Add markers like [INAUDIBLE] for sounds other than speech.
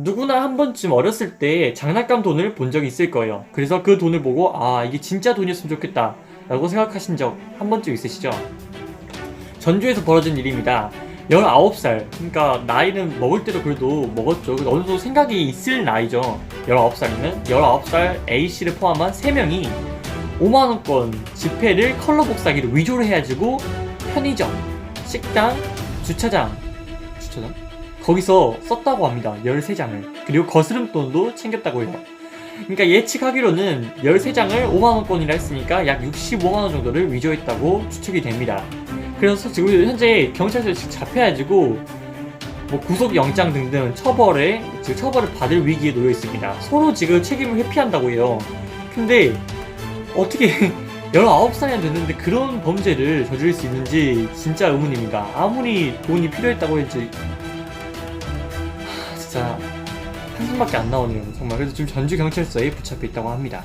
누구나 한 번쯤 어렸을 때 장난감 돈을 본 적이 있을 거예요. 그래서 그 돈을 보고 아 이게 진짜 돈이었으면 좋겠다 라고 생각하신 적 한 번쯤 있으시죠? 전주에서 벌어진 일입니다. 19살, 그러니까 나이는 먹을 때도 그래도 먹었죠. 어느 정도 생각이 있을 나이죠. 19살이면 19살 A씨를 포함한 3명이 5만원권 지폐를 컬러 복사기로 위조를 해가지고 편의점, 식당, 주차장, 주차장? 거기서 썼다고 합니다. 13장을. 그리고 거스름돈도 챙겼다고 해요. 그러니까 예측하기로는 13장을 5만원권이라 했으니까 약 65만원 정도를 위조했다고 추측이 됩니다. 그래서 지금 현재 경찰서에 지금 잡혀가지고 뭐 구속영장 등등 처벌에 지금 처벌을 받을 위기에 놓여 있습니다. 서로 지금 책임을 회피한다고 해요. 근데 어떻게 [LAUGHS] 19살이나 됐는데 그런 범죄를 저지를 수 있는지 진짜 의문입니다. 아무리 돈이 필요했다고 했지 하, 진짜 한숨밖에 안 나오네요. 정말 그래서 지금 전주 경찰서에 붙잡혀 있다고 합니다.